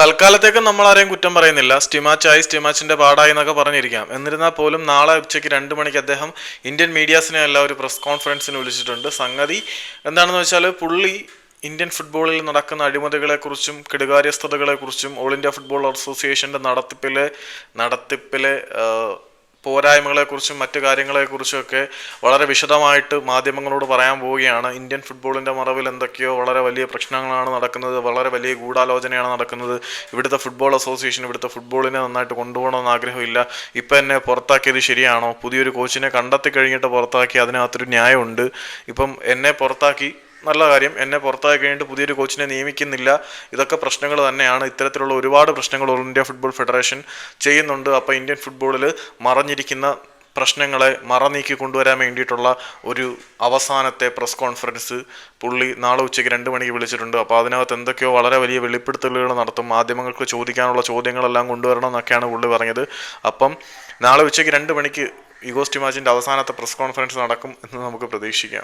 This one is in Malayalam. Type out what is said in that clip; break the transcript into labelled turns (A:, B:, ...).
A: തൽക്കാലത്തേക്ക് നമ്മൾ ആരെയും കുറ്റം പറയുന്നില്ല. സ്റ്റിമാച്ചായി സ്റ്റിമാച്ചിന്റെ പാടായി എന്നൊക്കെ പറഞ്ഞിരിക്കാം. എന്നിരുന്നാൽ പോലും നാളെ ഉച്ചയ്ക്ക് രണ്ട് മണിക്ക് അദ്ദേഹം ഇന്ത്യൻ മീഡിയാസിനെ എല്ലാം ഒരു പ്രസ് കോൺഫറൻസിന് വിളിച്ചിട്ടുണ്ട്. സംഗതി എന്താണെന്ന് വെച്ചാൽ പുള്ളി ഇന്ത്യൻ ഫുട്ബോളിൽ നടക്കുന്ന അഴിമതികളെക്കുറിച്ചും കെടുകാര്യസ്ഥതകളെക്കുറിച്ചും ഓൾ ഇന്ത്യ ഫുട്ബോൾ അസോസിയേഷന്റെ നടത്തിപ്പിലെ നടത്തിപ്പിലെ പോരായ്മകളെക്കുറിച്ചും മറ്റു കാര്യങ്ങളെക്കുറിച്ചുമൊക്കെ വളരെ വിശദമായിട്ട് മാധ്യമങ്ങളോട് പറയാൻ പോവുകയാണ്. ഇന്ത്യൻ ഫുട്ബോളിന്റെ മറവിൽ എന്തൊക്കെയോ വളരെ വലിയ പ്രശ്നങ്ങളാണ് നടക്കുന്നത്. വളരെ വലിയ ഗൂഢാലോചനയാണ് നടക്കുന്നത്. ഇവിടുത്തെ ഫുട്ബോൾ അസോസിയേഷൻ ഇവിടുത്തെ ഫുട്ബോളിനെ നന്നായിട്ട് കൊണ്ടുപോകണമെന്ന് ആഗ്രഹമില്ല. ഇപ്പം എന്നെ പുറത്താക്കിയത് ശരിയാണോ? പുതിയൊരു കോച്ചിനെ കണ്ടെത്തി കഴിഞ്ഞിട്ട് പുറത്താക്കി അതിനകത്തൊരു ന്യായമുണ്ട്. ഇപ്പം എന്നെ പുറത്താക്കി നല്ല കാര്യം. എന്നെ പുറത്താക്കി കഴിഞ്ഞിട്ട് പുതിയൊരു കോച്ചിനെ നിയമിക്കുന്നില്ല. ഇതൊക്കെ പ്രശ്നങ്ങൾ തന്നെയാണ്. ഇത്തരത്തിലുള്ള ഒരുപാട് പ്രശ്നങ്ങൾ ഓൾ ഇന്ത്യ ഫുട്ബോൾ ഫെഡറേഷൻ ചെയ്യുന്നുണ്ട്. അപ്പോൾ ഇന്ത്യൻ ഫുട്ബോളിൽ മറഞ്ഞിരിക്കുന്ന പ്രശ്നങ്ങളെ മറനീക്കി കൊണ്ടുവരാൻ വേണ്ടിയിട്ടുള്ള ഒരു അവസാനത്തെ പ്രസ് കോൺഫറൻസ് പുള്ളി നാളെ ഉച്ചയ്ക്ക് രണ്ട് മണിക്ക് വിളിച്ചിട്ടുണ്ട്. അപ്പോൾ അതിനകത്ത് എന്തൊക്കെയോ വളരെ വലിയ വെളിപ്പെടുത്തലുകൾ നടത്തും. മാധ്യമങ്ങൾക്ക് ചോദിക്കാനുള്ള ചോദ്യങ്ങളെല്ലാം കൊണ്ടുവരണം എന്നൊക്കെയാണ് പുള്ളി പറഞ്ഞത്. അപ്പം നാളെ ഉച്ചയ്ക്ക് രണ്ട് മണിക്ക് ഇഗോസ്റ്റിമാജിന്റെ അവസാനത്തെ പ്രസ് കോൺഫറൻസ് നടക്കും എന്ന് നമുക്ക് പ്രതീക്ഷിക്കാം.